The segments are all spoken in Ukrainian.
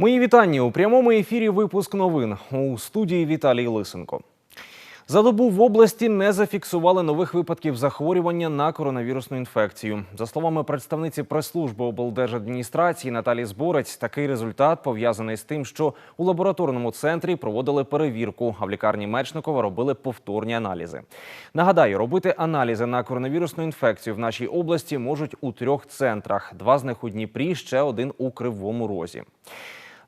Мої вітання у прямому ефірі. Випуск новин у студії Віталій Лисенко. За добу в області не зафіксували нових випадків захворювання на коронавірусну інфекцію. За словами представниці прес-служби облдержадміністрації Наталі Зборець, такий результат пов'язаний з тим, що у лабораторному центрі проводили перевірку, а в лікарні Мечникова робили повторні аналізи. Нагадаю, робити аналізи на коронавірусну інфекцію в нашій області можуть у трьох центрах: два з них у Дніпрі, ще один у Кривому Розі.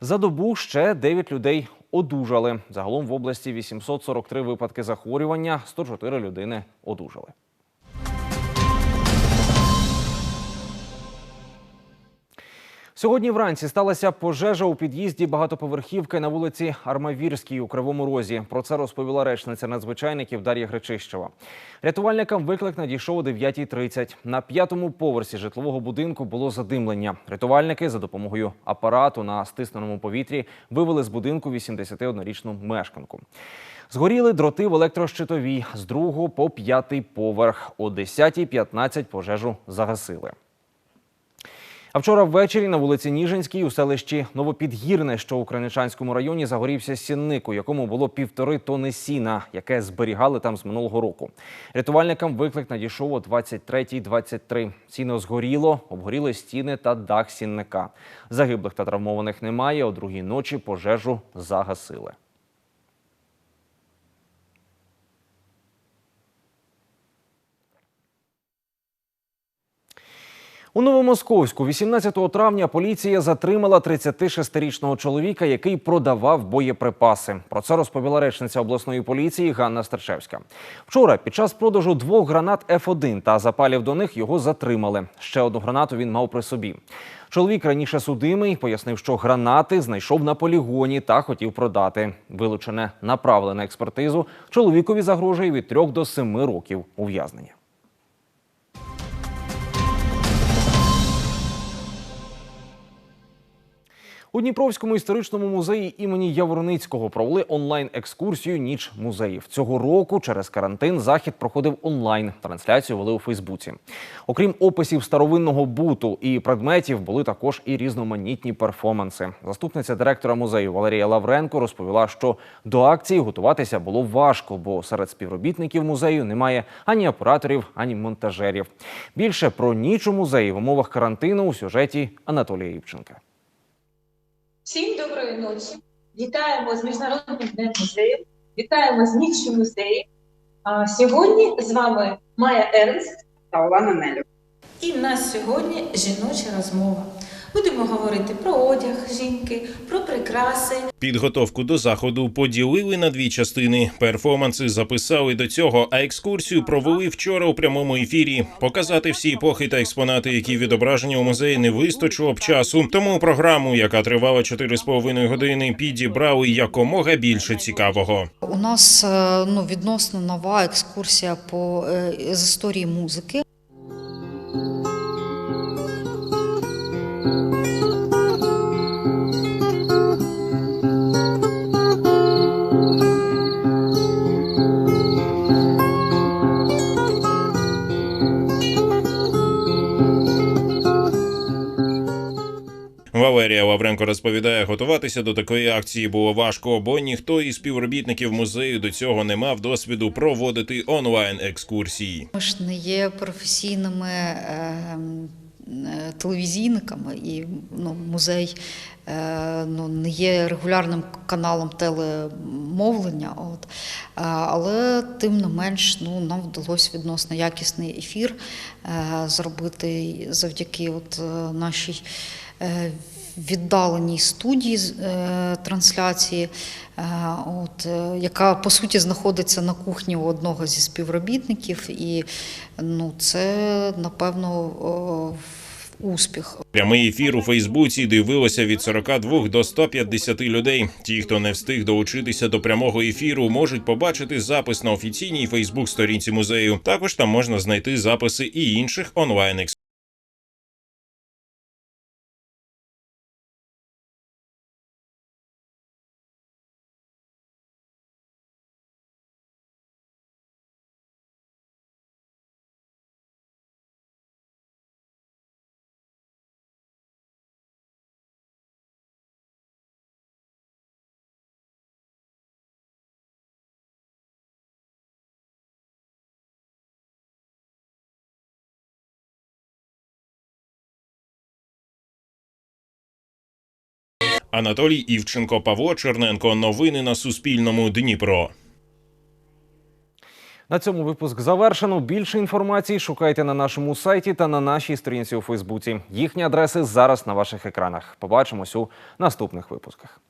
За добу ще 9 людей одужали. Загалом в області 843 випадки захворювання, 104 людини одужали. Сьогодні вранці сталася пожежа у під'їзді багатоповерхівки на вулиці Армавірській у Кривому Розі. Про це розповіла речниця надзвичайників Дар'я Гречищева. Рятувальникам виклик надійшов о 9.30. На п'ятому поверсі житлового будинку було задимлення. Рятувальники за допомогою апарату на стисненому повітрі вивели з будинку 81-річну мешканку. Згоріли дроти в електрощитовій з другого по п'ятий поверх. О 10.15 пожежу загасили. А вчора ввечері на вулиці Ніжинській у селищі Новопідгірне, що у Криничанському районі, загорівся сінник, у якому було півтори тони сіна, яке зберігали там з минулого року. Рятувальникам виклик надійшов о 23.23. Сіно згоріло, обгоріли стіни та дах сінника. Загиблих та травмованих немає. О другій ночі пожежу загасили. У Новомосковську 18 травня поліція затримала 36-річного чоловіка, який продавав боєприпаси. Про це розповіла речниця обласної поліції Ганна Старчевська. Вчора під час продажу двох гранат F1 та запалів до них його затримали. Ще одну гранату він мав при собі. Чоловік раніше судимий пояснив, що гранати знайшов на полігоні та хотів продати. Вилучене направили на експертизу. Чоловікові загрожує від 3 до 7 років ув'язнення. У Дніпровському історичному музеї імені Яворницького провели онлайн-екскурсію Ніч музеїв. Цього року через карантин захід проходив онлайн. Трансляцію вели у Фейсбуці. Окрім описів старовинного буту і предметів, були також і різноманітні перформанси. Заступниця директора музею Валерія Лавренко розповіла, що до акції готуватися було важко, бо серед співробітників музею немає ані операторів, ані монтажерів. Більше про ніч у музеї в умовах карантину у сюжеті Анатолія Івченка. Всім доброї ночі. Вітаємо з Міжнародним днем музею. Вітаємо з ніччю музею. А сьогодні з вами Майя Ернст. та Олана Нелю. І в нас сьогодні жіноча розмова. Будемо говорити про одяг жінки, про прикраси. Підготовку до заходу поділили на дві частини. Перформанси записали до цього, а екскурсію провели вчора у прямому ефірі. Показати всі епохи та експонати, які відображені у музеї, не вистачило б часу. Тому програму, яка тривала 4,5 години, підібрали якомога більше цікавого. У нас е, ну, відносно нова екскурсія по е, з історії музики. Валерія Лавренко розповідає, готуватися до такої акції було важко, бо ніхто із співробітників музею до цього не мав досвіду проводити онлайн екскурсії. Ми ж не є професійними е, е, телевізійниками, і ну, музей е, ну, не є регулярним каналом телемовлення. От. Але тим не менш ну, нам вдалося відносно якісний ефір зробити завдяки от, нашій. Е, Віддаленій студії е, трансляції, е, от, яка по суті знаходиться на кухні у одного зі співробітників, і ну, це напевно успіх. Прямий ефір у Фейсбуці дивилося від 42 до 150 людей. Ті, хто не встиг долучитися до прямого ефіру, можуть побачити запис на офіційній Фейсбук-сторінці музею. Також там можна знайти записи і інших онлайн Анатолій Івченко, Павло Черненко. Новини на Суспільному. Дніпро. На цьому випуск завершено. Більше інформації шукайте на нашому сайті та на нашій сторінці у Фейсбуці. Їхні адреси зараз на ваших екранах. Побачимось у наступних випусках.